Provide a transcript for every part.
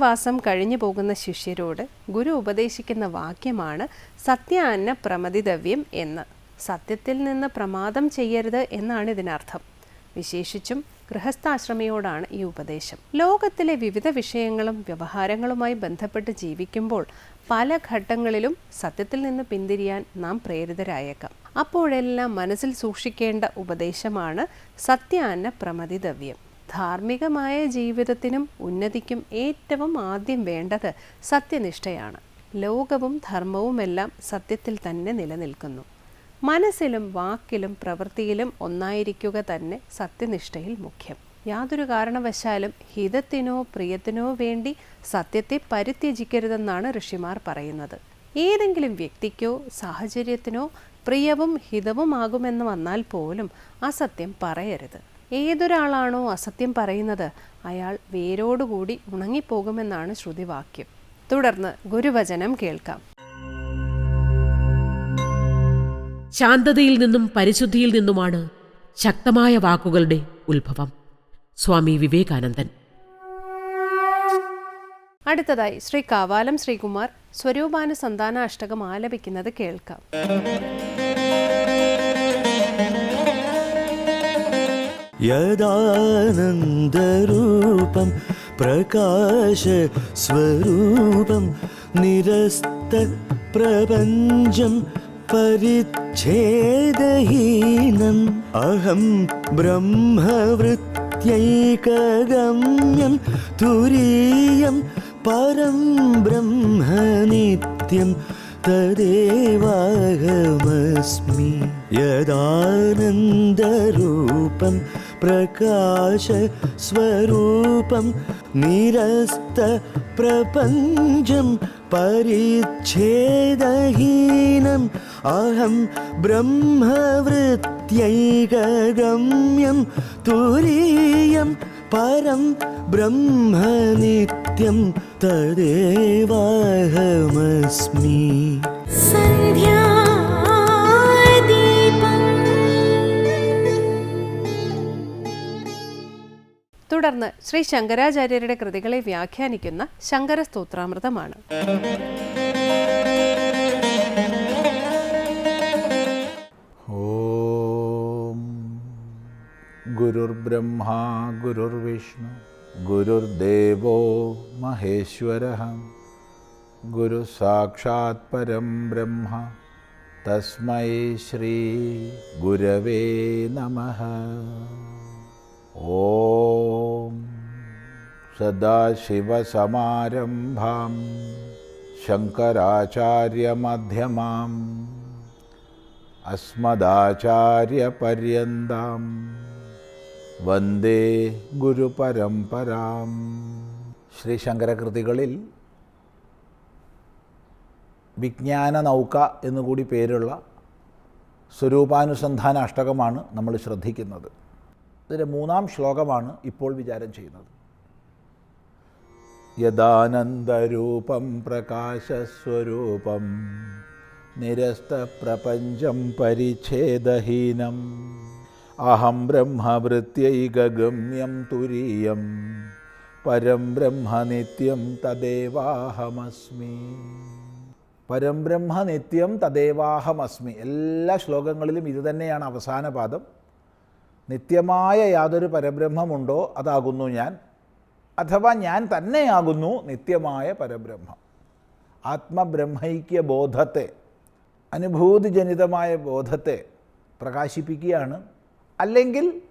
ഗുരുകുലവാസം കഴിഞ്ഞു പോകുന്ന ശിഷ്യരോട് ഗുരു ഉപദേശിക്കുന്ന വാക്യമാണ് സത്യാന്ന പ്രമതിതവ്യം എന്ന്. സത്യത്തിൽ നിന്ന് പ്രമാദം ചെയ്യരുത് എന്നാണ് ഇതിനർത്ഥം. വിശേഷിച്ചും ഗൃഹസ്ഥാശ്രമയോടാണ് ഈ ഉപദേശം. ലോകത്തിലെ വിവിധ വിഷയങ്ങളും വ്യവഹാരങ്ങളുമായി ബന്ധപ്പെട്ട് ജീവിക്കുമ്പോൾ പല ഘട്ടങ്ങളിലും സത്യത്തിൽ നിന്ന് പിന്തിരിയാൻ നാം പ്രേരിതരായേക്കാം. അപ്പോഴെല്ലാം മനസ്സിൽ സൂക്ഷിക്കേണ്ട ഉപദേശമാണ് സത്യാന്ന പ്രമതിതവ്യം ധാർമ്മികമായ ജീവിതത്തിനും ഉന്നതിക്കും ഏറ്റവും ആദ്യം വേണ്ടത് സത്യനിഷ്ഠയാണ്. ലോകവും ധർമ്മവുമെല്ലാം സത്യത്തിൽ തന്നെ നിലനിൽക്കുന്നു. മനസ്സിലും വാക്കിലും പ്രവൃത്തിയിലും ഒന്നായിരിക്കുക തന്നെ സത്യനിഷ്ഠയിൽ മുഖ്യം. യാതൊരു കാരണവശാലും ഹിതത്തിനോ പ്രിയത്തിനോ വേണ്ടി സത്യത്തെ പരിത്യജിക്കരുതെന്നാണ് ഋഷിമാർ പറയുന്നത്. ഏതെങ്കിലും വ്യക്തിക്കോ സാഹചര്യത്തിനോ പ്രിയവും ഹിതവുമാകുമെന്ന് വന്നാൽ പോലും അസത്യം പറയരുത്. ഏതൊരാളാണോ അസത്യം പറയുന്നത് അയാൾ വേരോടുകൂടി ഉണങ്ങിപ്പോകുമെന്നാണ് ശ്രുതിവാക്യം. തുടർന്ന് ഗുരുവചനം കേൾക്കാം. ശാന്തതയിൽ നിന്നും പരിശുദ്ധിയിൽ നിന്നുമാണ് ശക്തമായ വാക്കുകളുടെ ഉത്ഭവം. സ്വാമി വിവേകാനന്ദൻ. അടുത്തതായി ശ്രീ കാവാലം ശ്രീകുമാർ സ്വരൂപാന സന്താന അഷ്ടകം ആലപിക്കുന്നത് കേൾക്കാം. യദാനന്ദരൂപം പ്രകാശസ്വരൂപം നിരസ്ത പ്രപഞ്ചം പരിച്ഛേദഹീനം അഹം ബ്രഹ്മവൃത്യൈകഗമ്യം തുരീയം പരം ബ്രഹ്മനിത്യം തദേവാഹമസ്മി. യദാനന്ദരൂപം प्रकाशस्वरूपं निरस्तप्रपञ्चं परिच्छेदहीनम् अहं ब्रह्मवृत्त्यैकगम्यं तुरीयं परं ब्रह्म नित्यं तदेवाहमस्मि सन्ध्या തുടർന്ന് ശ്രീ ശങ്കരാചാര്യരുടെ കൃതികളെ വ്യാഖ്യാനിക്കുന്ന ശങ്കരസ്തോത്രാമൃതമാണ്. ഓം ഗുരുർബ്രഹ്മ ഗുരുർവിഷ്ണു ഗുരുദേവോ മഹേശ്വര ഗുരു സാക്ഷാത് പരം ബ്രഹ്മ തസ്മൈ ശ്രീ ഗുരവേ നമ. ॐ सदाशिवसमारम्भां शङ्कराचार्यमध्यमाम् അസ്മദാചാര്യപര്യന്താം വന്ദേ ഗുരുപരമ്പരാം ശ്രീ ശങ്കരകൃതികളിൽ വിജ്ഞാന നൗക എന്നുകൂടി പേരുള്ള സ്വരൂപാനുസന്ധാന അഷ്ടകമാണ് നമ്മൾ ശ്രദ്ധിക്കുന്നത് ഇതിന്റെ മൂന്നാം ശ്ലോകമാണ് ഇപ്പോൾ വിചാരം ചെയ്യുന്നത്. യഥാനന്ദരൂപം പ്രകാശസ്വരൂപം നിരസ്തപ്രപഞ്ചം പരിച്ഛേദഹീനം അഹം ബ്രഹ്മവൃത്യൈകഗമ്യം തുരീയം പരം ബ്രഹ്മനിത്യം തദേവാഹമസ്മി. പരം ബ്രഹ്മ തദേവാഹമസ്മി. എല്ലാ ശ്ലോകങ്ങളിലും ഇതുതന്നെയാണ് അവസാന പാദം. നിത്യമായ യാതൊരു പരബ്രഹ്മമുണ്ടോ? അതാകുന്നു ഞാൻ. അഥവാ ഞാൻ തന്നെയാകുന്നു നിത്യമായ പരബ്രഹ്മം. ആത്മബ്രഹ്മൈക്യ ബോധത്തെ അനുഭൂതിജനിതമായ ബോധത്തെ പ്രകാശിപ്പിക്കുകയാണ്. അല്ലെങ്കിൽ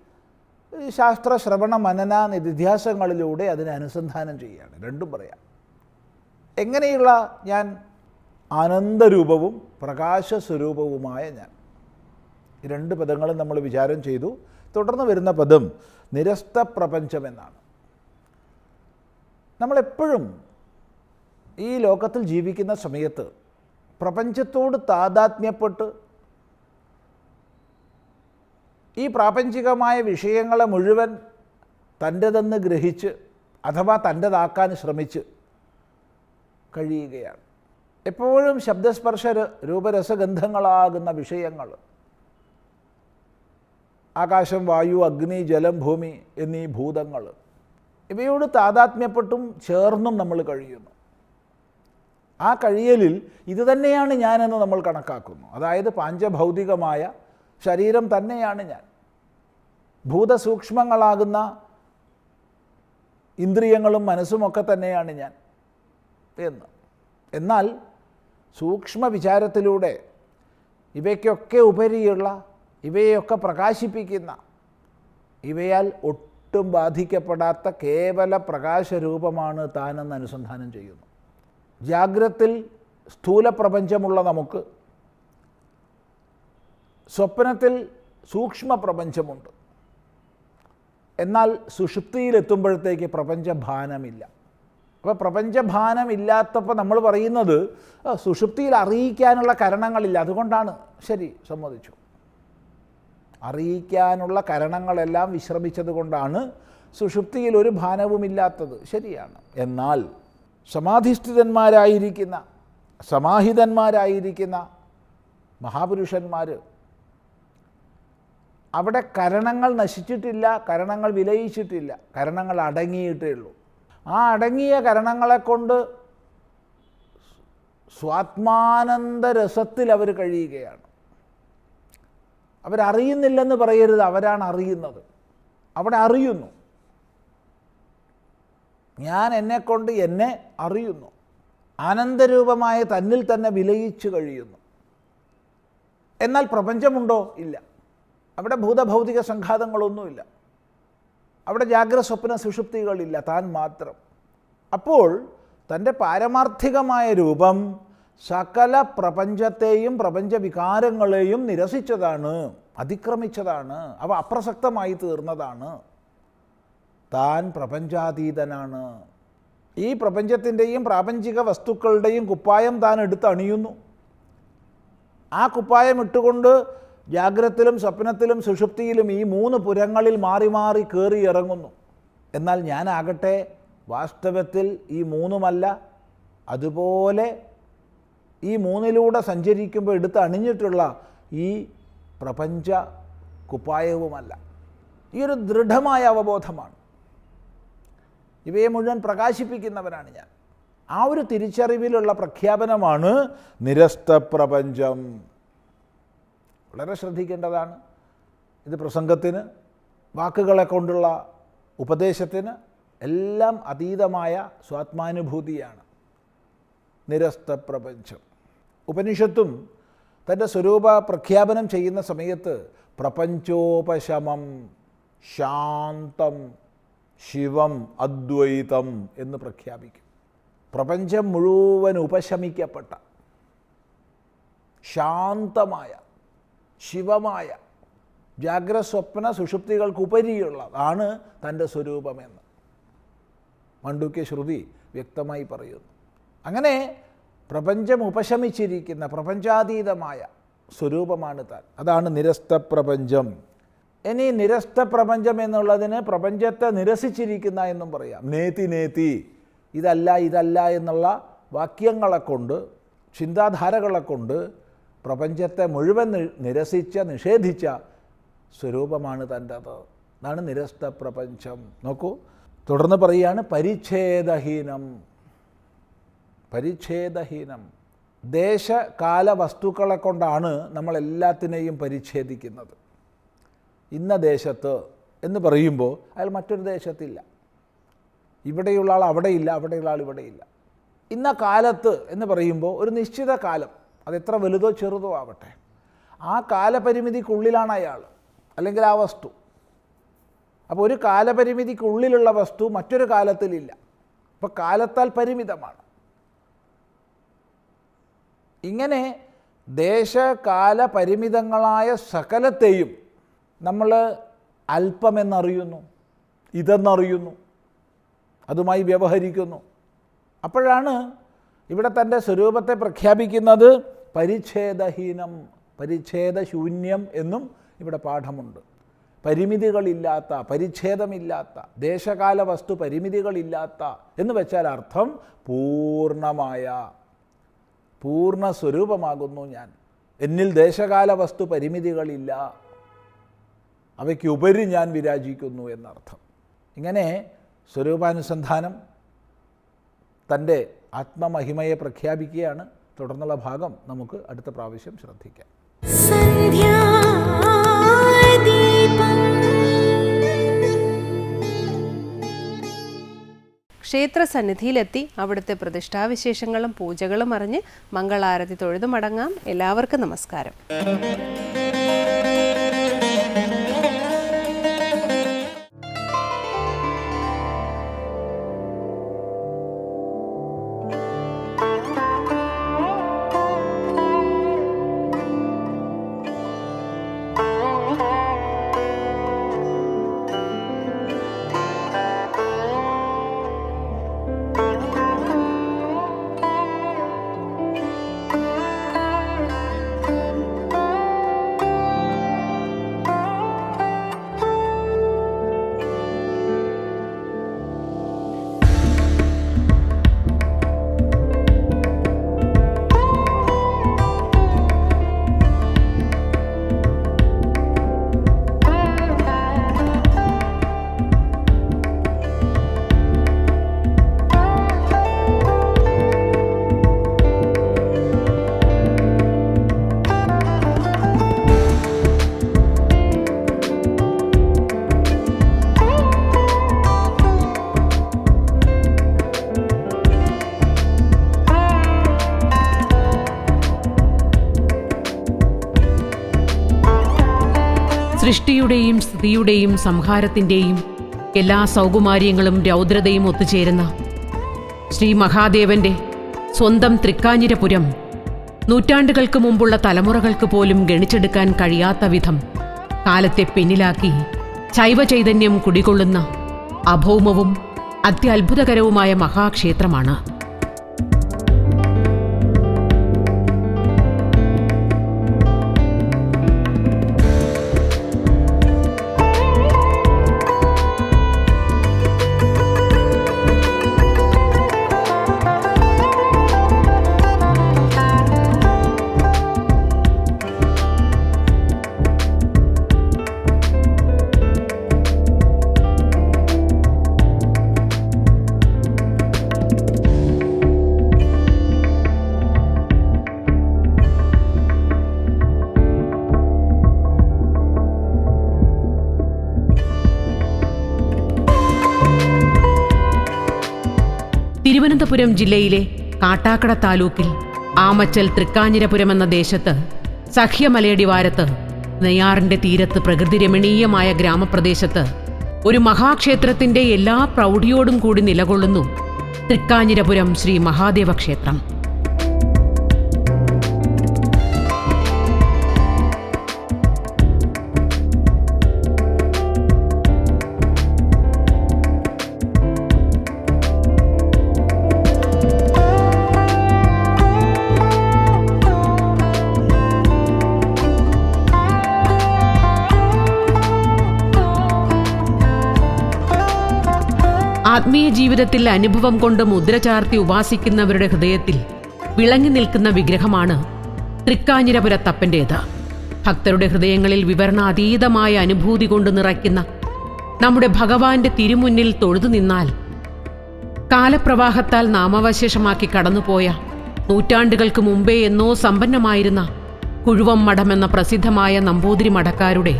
ശാസ്ത്ര ശ്രവണ മനന നിധിധ്യാസങ്ങളിലൂടെ അതിനെ അനുസന്ധാനം ചെയ്യുകയാണ്. രണ്ടും പറയാം. എങ്ങനെയുള്ള ഞാൻ ആനന്ദരൂപവും പ്രകാശസ്വരൂപവുമായ ഞാൻ. രണ്ട് പദങ്ങളും നമ്മൾ വിചാരം ചെയ്തു. തുടർന്ന് വരുന്ന പദം നിരസ്ത പ്രപഞ്ചം എന്നാണ്. നമ്മളെപ്പോഴും ഈ ലോകത്തിൽ ജീവിക്കുന്ന സമയത്ത് പ്രപഞ്ചത്തോട് താതാത്മ്യപ്പെട്ട് ഈ പ്രാപഞ്ചികമായ വിഷയങ്ങളെ മുഴുവൻ തന്റെതെന്ന് ഗ്രഹിച്ച് അഥവാ തന്റെതാക്കാൻ ശ്രമിച്ച് കഴിയുകയാണ്. എപ്പോഴും ശബ്ദസ്പർശ രൂപരസഗന്ധങ്ങളാകുന്ന വിഷയങ്ങൾ ആകാശം വായു അഗ്നി ജലം ഭൂമി എന്നീ ഭൂതങ്ങൾ. ഇവയോട് താതാത്മ്യപ്പെട്ടും ചേർന്നും നമ്മൾ കഴിയുന്നു. ആ കഴിയലിൽ ഇത് തന്നെയാണ് ഞാനെന്ന് നമ്മൾ കണക്കാക്കുന്നു. അതായത് പാഞ്ചഭൗതികമായ ശരീരം തന്നെയാണ് ഞാൻ. ഭൂതസൂക്ഷ്മങ്ങളാകുന്ന ഇന്ദ്രിയങ്ങളും മനസ്സുമൊക്കെ തന്നെയാണ് ഞാൻ എന്ന്. എന്നാൽ സൂക്ഷ്മ വിചാരത്തിലൂടെ ഇവയ്ക്കൊക്കെ ഉപരിയുള്ള ഇവയൊക്കെ പ്രകാശിപ്പിക്കുന്ന ഇവയാൽ ഒട്ടും ബാധിക്കപ്പെടാത്ത കേവല പ്രകാശരൂപമാണ് താനെന്ന് അനുസന്ധാനം ചെയ്യുന്നു. ജാഗ്രത്തിൽ സ്ഥൂല പ്രപഞ്ചമുള്ള നമുക്ക് സ്വപ്നത്തിൽ സൂക്ഷ്മ പ്രപഞ്ചമുണ്ട് എന്നാൽ സുഷുപ്തിയിലെത്തുമ്പോഴത്തേക്ക് പ്രപഞ്ചഭാനമില്ല. അപ്പോൾ പ്രപഞ്ചഭാനമില്ലാത്തപ്പോൾ നമ്മൾ പറയുന്നത് സുഷുപ്തിയിൽ അറിയിക്കാനുള്ള കരണങ്ങളില്ല. അതുകൊണ്ടാണ് ശരി സമ്മതിച്ചു. അറിയിക്കാനുള്ള കരണങ്ങളെല്ലാം വിശ്രമിച്ചതുകൊണ്ടാണ് സുഷുപ്തിയിൽ ഒരു ഭാനവുമില്ലാത്തത്. ശരിയാണ്. എന്നാൽ സമാധിഷ്ഠിതന്മാരായിരിക്കുന്ന സമാഹിതന്മാരായിരിക്കുന്ന മഹാപുരുഷന്മാർ അവിടെ കരണങ്ങൾ നശിച്ചിട്ടില്ല കരണങ്ങൾ വിലയിച്ചിട്ടില്ല കരണങ്ങൾ അടങ്ങിയിട്ടേ ഉള്ളൂ. ആ അടങ്ങിയ കരണങ്ങളെ കൊണ്ട് സ്വാത്മാനന്ദ രസത്തിൽ അവർ കഴിയുകയാണ്. അവരറിയുന്നില്ലെന്ന് പറയരുത്. അവരാണ് അറിയുന്നത്. അവിടെ അറിയുന്നു. ഞാൻ എന്നെക്കൊണ്ട് എന്നെ അറിയുന്നു. ആനന്ദരൂപമായ തന്നിൽ തന്നെ വിലയിച്ചു കഴിയുന്നു. എന്നാൽ പ്രപഞ്ചമുണ്ടോ? ഇല്ല. അവിടെ ഭൂതഭൗതിക സംഘാതങ്ങളൊന്നുമില്ല. അവിടെ ജാഗ്രത സ്വപ്ന സുഷുപ്തികളില്ല. താൻ മാത്രം. അപ്പോൾ തന്റെ പാരമാർത്ഥികമായ രൂപം സകല പ്രപഞ്ചത്തെയും പ്രപഞ്ചവികാരങ്ങളെയും നിരസിച്ചതാണ്. അതിക്രമിച്ചതാണ് അവ അപ്രസക്തമായി തീർന്നതാണ്. താൻ പ്രപഞ്ചാതീതനാണ്. ഈ പ്രപഞ്ചത്തിന്റെയും പ്രാപഞ്ചിക വസ്തുക്കളുടെയും കുപ്പായം താൻ എടുത്ത് അണിയുന്നു. ആ കുപ്പായം ഇട്ടുകൊണ്ട് ജാഗ്രത്തിലും സ്വപ്നത്തിലും സുഷുപ്തിയിലും ഈ മൂന്ന് പുരങ്ങളിൽ മാറി മാറി കയറി ഇറങ്ങുന്നു. എന്നാൽ ഞാനാകട്ടെ വാസ്തവത്തിൽ ഈ മൂന്നുമല്ല അതുപോലെ ഈ മൂന്നിലൂടെ സഞ്ചരിക്കുമ്പോൾ എടുത്ത് അണിഞ്ഞിട്ടുള്ള ഈ പ്രപഞ്ച കുപ്പായവുമല്ല. ഈ ഒരു ദൃഢമായ അവബോധമാണ്. ഇവയെ മുഴുവൻ പ്രകാശിപ്പിക്കുന്നവനാണ് ഞാൻ. ആ ഒരു തിരിച്ചറിവിലുള്ള പ്രഖ്യാപനമാണ് നിരസ്ത പ്രപഞ്ചം. വളരെ ശ്രദ്ധിക്കേണ്ടതാണ് ഇത് പ്രസംഗത്തിന് വാക്കുകളെ കൊണ്ടുള്ള ഉപദേശത്തിന് എല്ലാം അതീതമായ സ്വാത്മാനുഭൂതിയാണ് നിരസ്ത പ്രപഞ്ചം. ഉപനിഷത്തും തന്റെ സ്വരൂപ പ്രഖ്യാപനം ചെയ്യുന്ന സമയത്ത് പ്രപഞ്ചോപശമം ശാന്തം ശിവം അദ്വൈതം എന്ന് പ്രഖ്യാപിക്കും. പ്രപഞ്ചം മുഴുവൻ ഉപശമിക്കപ്പെട്ട ശാന്തമായ ശിവമായ ജാഗ്രത സ്വപ്ന സുഷുപ്തികൾക്കുപരിയുള്ളതാണ് തന്റെ സ്വരൂപമെന്ന് മണ്ടുക്യ ശ്രുതി വ്യക്തമായി പറയുന്നു. അങ്ങനെ പ്രപഞ്ചം ഉപശമിച്ചിരിക്കുന്ന പ്രപഞ്ചാതീതമായ സ്വരൂപമാണ് താൻ. അതാണ് നിരസ്ത പ്രപഞ്ചം. ഇനി നിരസ്ത പ്രപഞ്ചം എന്നുള്ളതിന് പ്രപഞ്ചത്തെ നിരസിച്ചിരിക്കുന്ന എന്നും പറയാം. നേതി നേതി. ഇതല്ല ഇതല്ല എന്നുള്ള വാക്യങ്ങളെ കൊണ്ട് ചിന്താധാരകളെ കൊണ്ട് പ്രപഞ്ചത്തെ മുഴുവൻ നിരസിച്ച നിഷേധിച്ച സ്വരൂപമാണ് തന്റെത് അതാണ് നിരസ്ത പ്രപഞ്ചം. നോക്കൂ തുടർന്ന് പറയുകയാണ് പരിച്ഛേദഹീനം. പരിച്ഛേദഹീനം. ദേശകാല വസ്തുക്കളെ കൊണ്ടാണ് നമ്മളെല്ലാത്തിനെയും പരിച്ഛേദിക്കുന്നത്. ഇന്ന ദേശത്ത് എന്ന് പറയുമ്പോൾ അയാൾ മറ്റൊരു ദേശത്തില്ല. ഇവിടെയുള്ള ആൾ അവിടെയില്ല അവിടെയുള്ള ആൾ ഇവിടെയില്ല. ഇന്ന കാലത്ത് എന്ന് പറയുമ്പോൾ ഒരു നിശ്ചിത കാലം അത് എത്ര വലുതോ ചെറുതോ ആവട്ടെ. ആ കാലപരിമിതിക്കുള്ളിലാണ് അയാൾ അല്ലെങ്കിൽ ആ വസ്തു. അപ്പോൾ ഒരു കാലപരിമിതിക്കുള്ളിലുള്ള വസ്തു മറ്റൊരു കാലത്തിലില്ല. അപ്പോൾ കാലത്താൽ പരിമിതമാണ്. ഇങ്ങനെ ദേശകാല പരിമിതങ്ങളായ സകലത്തെയും നമ്മൾ അല്പമെന്നറിയുന്നു ഇതെന്നറിയുന്നു അതുമായി വ്യവഹരിക്കുന്നു. അപ്പോഴാണ് ഇവിടെ തന്റെ സ്വരൂപത്തെ പ്രഖ്യാപിക്കുന്നത് പരിച്ഛേദഹീനം പരിച്ഛേദശൂന്യം എന്നും ഇവിടെ പാഠമുണ്ട്. പരിമിതികളില്ലാത്ത പരിച്ഛേദമില്ലാത്ത ദേശകാല വസ്തു പരിമിതികളില്ലാത്ത എന്ന് വെച്ചാൽ അർത്ഥം പൂർണമായ പൂർണ സ്വരൂപമാകുന്നു ഞാൻ. എന്നിൽ ദേശകാല വസ്തു പരിമിതികളില്ല. അവയ്ക്ക് ഉപരി ഞാൻ വിരാജിക്കുന്നു എന്നർത്ഥം. ഇങ്ങനെ സ്വരൂപാനുസന്ധാനം തന്റെ ആത്മമഹിമയെ പ്രഖ്യാപിക്കുകയാണ്. തുടർന്നുള്ള ഭാഗം നമുക്ക് അടുത്ത പ്രാവശ്യം ശ്രദ്ധിക്കാം. ക്ഷേത്രസന്നിധിയിലെത്തി അവിടുത്തെ പ്രതിഷ്ഠാവിശേഷങ്ങളും പൂജകളും അറിഞ്ഞ് മംഗളാരതി തൊഴുതു മടങ്ങാം എല്ലാവർക്കും നമസ്കാരം. സൃഷ്ടിയുടെയും സ്ഥിതിയുടെയും സംഹാരത്തിന്റെയും എല്ലാ സൗകുമാര്യങ്ങളും രൗദ്രതയും ഒത്തുചേരുന്ന ശ്രീ മഹാദേവന്റെ സ്വന്തം തൃക്കാഞ്ഞിരപുരം നൂറ്റാണ്ടുകൾക്ക് മുമ്പുള്ള തലമുറകൾക്ക് പോലും ഗണിച്ചെടുക്കാൻ കഴിയാത്ത വിധം കാലത്തെ പിന്നിലാക്കി ശൈവചൈതന്യം കുടികൊള്ളുന്ന അഭൗമവും അത്യത്ഭുതകരവുമായ മഹാക്ഷേത്രമാണ്. തിരുവനന്തപുരം ജില്ലയിലെ കാട്ടാക്കട താലൂക്കിൽ ആമച്ചൽ തൃക്കാഞ്ഞിരപുരം എന്ന ദേശത്ത് സഖ്യമലയടിവാരത്ത് നെയ്യാറിന്റെ തീരത്ത് പ്രകൃതി രമണീയമായ ഗ്രാമപ്രദേശത്ത് ഒരു മഹാക്ഷേത്രത്തിന്റെ എല്ലാ പ്രൗഢിയോടും കൂടി നിലകൊള്ളുന്നു തൃക്കാഞ്ഞിരപുരം ശ്രീ മഹാദേവ ക്ഷേത്രം. ആത്മീയ ജീവിതത്തിൽ അനുഭവം കൊണ്ട് മുദ്ര ചാർത്തി ഉപാസിക്കുന്നവരുടെ ഹൃദയത്തിൽ വിളങ്ങി നിൽക്കുന്ന വിഗ്രഹമാണ് തൃക്കാഞ്ഞിരപുരത്തപ്പന്റേത് ഭക്തരുടെ ഹൃദയങ്ങളിൽ വിവരണാതീതമായ അനുഭൂതി കൊണ്ട് നിറയ്ക്കുന്ന നമ്മുടെ ഭഗവാന്റെ തിരുമുന്നിൽ തൊഴുതു നിന്നാൽ കാലപ്രവാഹത്താൽ നാമാവശേഷമാക്കി കടന്നുപോയ നൂറ്റാണ്ടുകൾക്ക് മുമ്പേ എന്നോ സമ്പന്നമായിരുന്ന കുഴുവം മഠം എന്ന പ്രസിദ്ധമായ നമ്പൂതിരി മഠക്കാരുടെ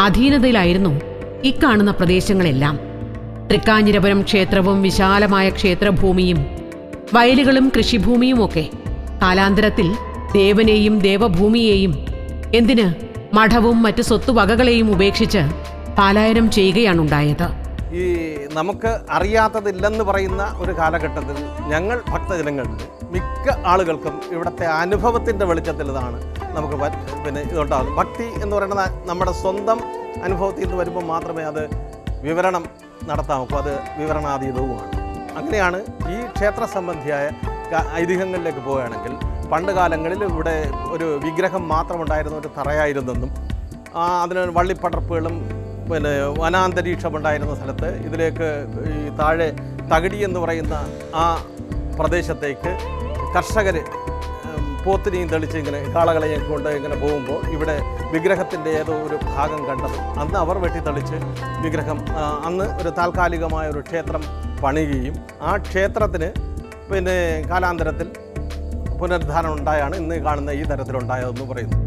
അധീനതയിലായിരുന്നു ഈ കാണുന്ന പ്രദേശങ്ങളെല്ലാം. തൃക്കാഞ്ഞിരപുരം ക്ഷേത്രവും വിശാലമായ ക്ഷേത്രഭൂമിയും വയലുകളും കൃഷിഭൂമിയുമൊക്കെ. കാലാന്തരത്തിൽ ദേവനെയും ദേവഭൂമിയെയും എന്തിന് മഠവും മറ്റ് സ്വത്തുവകകളെയും ഉപേക്ഷിച്ച് പാലായനം ചെയ്യുകയാണുണ്ടായത്? ഈ നമുക്ക് അറിയാത്തതില്ലെന്ന് പറയുന്ന ഒരു കാലഘട്ടത്തിൽ ഞങ്ങൾ ഭക്തജനങ്ങളുണ്ട്. മിക്ക ആളുകൾക്കും ഇവിടുത്തെ അനുഭവത്തിന്റെ വെളിച്ചത്തിൽ ഇതാണ് നമുക്ക് പിന്നെ ഇതുണ്ടാകുന്നത് ഭക്തി എന്ന് പറയുന്നത് നമ്മുടെ സ്വന്തം അനുഭവത്തിൽ നിന്ന് വരുമ്പോൾ മാത്രമേ അത് വിവരണം നടത്താൻ അപ്പോൾ അത് വിവരണാതീതവുമാണ്. അങ്ങനെയാണ് ഈ ക്ഷേത്ര സംബന്ധിയായ ഐതിഹ്യങ്ങളിലേക്ക് പോവുകയാണെങ്കിൽ പണ്ട് കാലങ്ങളിൽ ഇവിടെ ഒരു വിഗ്രഹം മാത്രമുണ്ടായിരുന്ന ഒരു തറയായിരുന്നെന്നും അതിന് വള്ളിപ്പടർപ്പുകളും പിന്നെ വനാന്തരീക്ഷം ഉണ്ടായിരുന്ന സ്ഥലത്ത് ഇതിലേക്ക് ഈ താഴെ തകിടി എന്ന് പറയുന്ന ആ പ്രദേശത്തേക്ക് കർഷകർ പോത്തിനെയും തെളിച്ച് ഇങ്ങനെ കാളകളെയും കൊണ്ട് ഇങ്ങനെ പോകുമ്പോൾ ഇവിടെ വിഗ്രഹത്തിന്റെ ഏതോ ഒരു ഭാഗം കണ്ടത്. അന്ന് അവർ വെട്ടിത്തെളിച്ച് വിഗ്രഹം അന്ന് ഒരു താൽക്കാലികമായ ഒരു ക്ഷേത്രം പണിയുകയും ആ ക്ഷേത്രത്തിന് പിന്നെ കാലാന്തരത്തിൽ പുനരുദ്ധാരണം ഉണ്ടായാണ് ഇന്ന് കാണുന്ന ഈ തരത്തിലുണ്ടായതെന്ന് പറയുന്നു.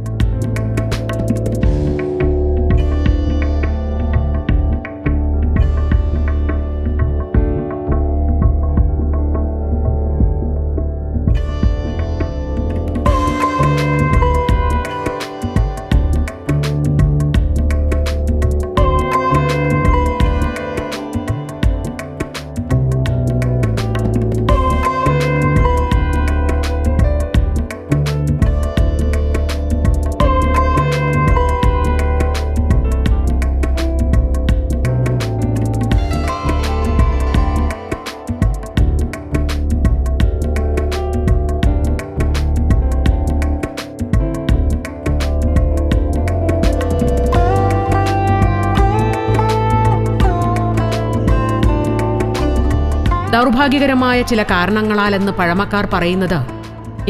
ദൗർഭാഗ്യകരമായ ചില കാരണങ്ങളാലെന്ന് പഴമക്കാർ പറയുന്നത്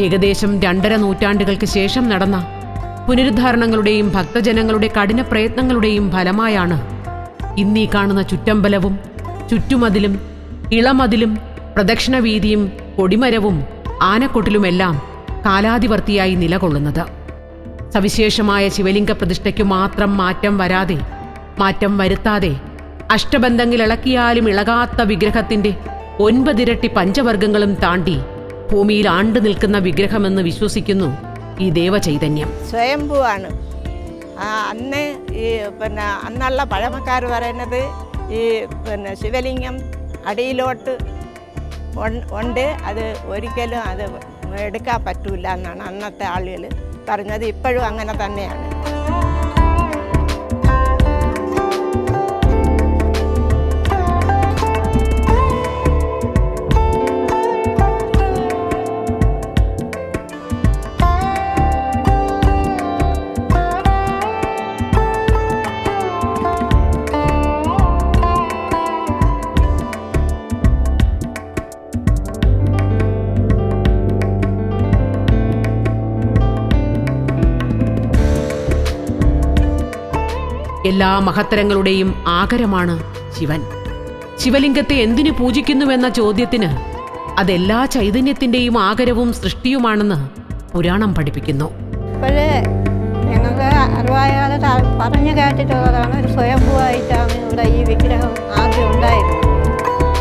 ഏകദേശം രണ്ടര നൂറ്റാണ്ടുകൾക്ക് ശേഷം നടന്ന പുനരുദ്ധാരണങ്ങളുടെയും ഭക്തജനങ്ങളുടെ കഠിന പ്രയത്നങ്ങളുടെയും ഫലമായാണ് ഇന്നീ കാണുന്ന ചുറ്റമ്പലവും ചുറ്റുമതിലും ഇളമതിലും പ്രദക്ഷിണവീതിയും കൊടിമരവും ആനക്കൊട്ടിലുമെല്ലാം കാലാതിവർത്തിയായി നിലകൊള്ളുന്നത്. സവിശേഷമായ ശിവലിംഗ പ്രതിഷ്ഠയ്ക്കു മാത്രം മാറ്റം വരാതെ മാറ്റം വരുത്താതെ അഷ്ടബന്ധങ്ങളിളക്കിയാലും ഇളകാത്ത വിഗ്രഹത്തിന്റെ ഒൻപതിരട്ടി പഞ്ചവർഗങ്ങളും താണ്ടി ഭൂമിയിൽ ആണ്ടു നിൽക്കുന്ന വിഗ്രഹമെന്ന് വിശ്വസിക്കുന്നു ഈ ദേവചൈതന്യം. സ്വയംഭൂവാണ്. അന്ന് ഈ പിന്നെ അന്നുള്ള പഴമക്കാർ പറയുന്നത് ഈ പിന്നെ ശിവലിംഗം അടിയിലോട്ട് ഉണ്ട്. അത് ഒരിക്കലും അത് എടുക്കാൻ പറ്റൂല എന്നാണ് അന്നത്തെ ആളുകൾ പറഞ്ഞത്. ഇപ്പോഴും അങ്ങനെ തന്നെയാണ്. എല്ലാ മഹത്തരങ്ങളുടെയും ആകരമാണ് ശിവൻ. ശിവലിംഗത്തെ എന്തിനു പൂജിക്കുന്നുവെന്ന ചോദ്യത്തിന് അതെല്ലാ ചൈതന്യത്തിന്റെയും ആകരവും സൃഷ്ടിയുമാണെന്ന് പുരാണം പഠിപ്പിക്കുന്നു. ഞങ്ങൾക്ക് അറിവായാൽ പറഞ്ഞു കേട്ടിട്ടുള്ളതാണ് ഒരു സ്വയംഭൂവായിട്ടാണ് ഇവിടെ ഈ വിഗ്രഹം ആദ്യം ഉണ്ടായിരുന്നത്.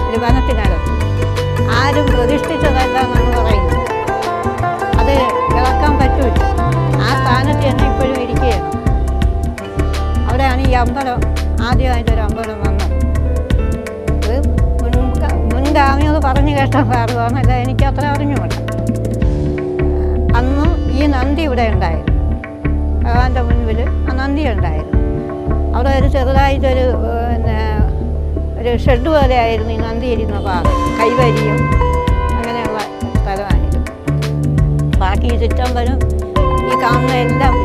ഒരു വനത്തിനകത്ത് ആരും പ്രതിഷ്ഠിച്ചതല്ല എന്നാണ് പറയുന്നത്. അത് ഇളക്കാൻ പറ്റൂല. ആ സ്ഥാനത്ത് തന്നെ ഇപ്പോഴും ഇരിക്കുകയാണ്. അവിടെയാണ് ഈ അമ്പലം. ആദ്യമായിട്ടൊരു അമ്പലം വന്നത്. ഇത് മുൻഗാമികൾ പറഞ്ഞു കേട്ട പാടുവാണ് അല്ല എനിക്ക് അത്ര അറിഞ്ഞുകൂടാ. അന്നും ഈ നന്ദി ഇവിടെ ഉണ്ടായിരുന്നു. ഭഗവാന്റെ മുൻപിൽ ആ നന്ദി ഉണ്ടായിരുന്നു. അവിടെ ഒരു ചെറുതായിട്ടൊരു പിന്നെ ഒരു ഷെഡ് പോലെ ആയിരുന്നു ഈ നന്ദി ഇരുന്ന പാറ കൈവരിയും അങ്ങനെയുള്ള സ്ഥലമായിരുന്നു. ബാക്കി ഈ ചുറ്റമ്പലും ഈ കാണുന്ന എല്ലാം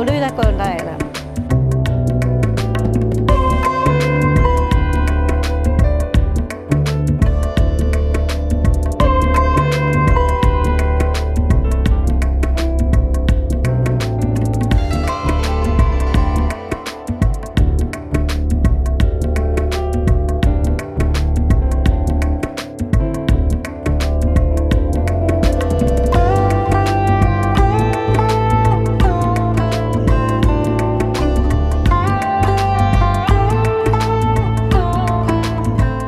ഒടുവിലൊക്കെ ഉണ്ടായതാണ്.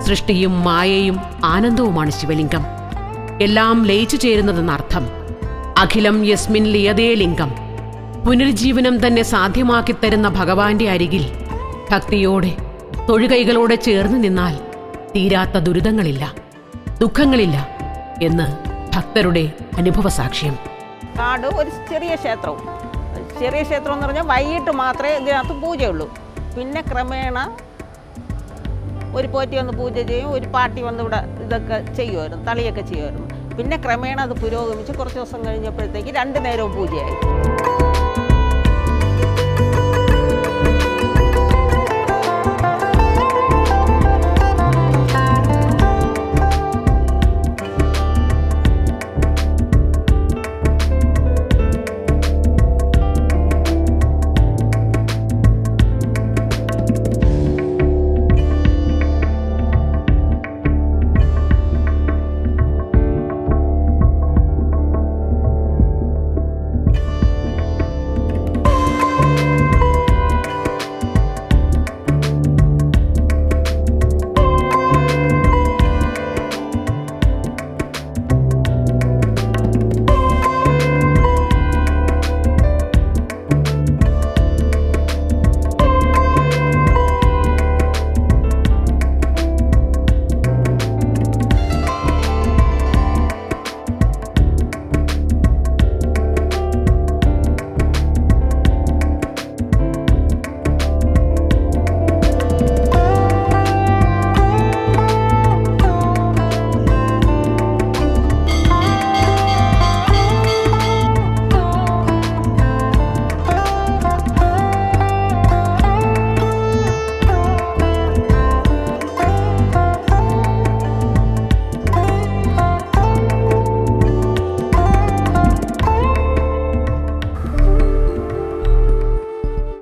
സൃഷ്ടിയും മായയും ആനന്ദവുമാണ് ശിവലിംഗം. എല്ലാം ലയിച്ചു ചേരുന്നതെന്നർത്ഥം അഖിലം യസ്മിൻ ലിയതേ ലിംഗം പുനരുജ്ജീവനം തന്നെ സാധ്യമാക്കി തരുന്ന ഭഗവാന്റെ അരികിൽ ഭക്തിയോടെ തൊഴുകൈകളോടെ ചേർന്ന് നിന്നാൽ തീരാത്ത ദുരിതങ്ങളില്ല ദുഃഖങ്ങളില്ല എന്ന് ഭക്തരുടെ അനുഭവ സാക്ഷ്യം കാട് ഒരു ചെറിയ ക്ഷേത്രവും. ചെറിയ ക്ഷേത്രം എന്ന് പറഞ്ഞാൽ വൈകിട്ട് മാത്രമേ ഇതിനകത്ത് പൂജയുള്ളൂ. പിന്നെ ക്രമേണ ഒരു പോറ്റി വന്ന് പൂജ ചെയ്യും ഒരു പാട്ടി വന്ന് ഇവിടെ ഇതൊക്കെ ചെയ്യുമായിരുന്നു തളിയൊക്കെ ചെയ്യുമായിരുന്നു. പിന്നെ ക്രമേണ അത് പുരോഗമിച്ച് കുറച്ച് ദിവസം കഴിഞ്ഞപ്പോഴത്തേക്ക് രണ്ട് നേരവും പൂജയായി.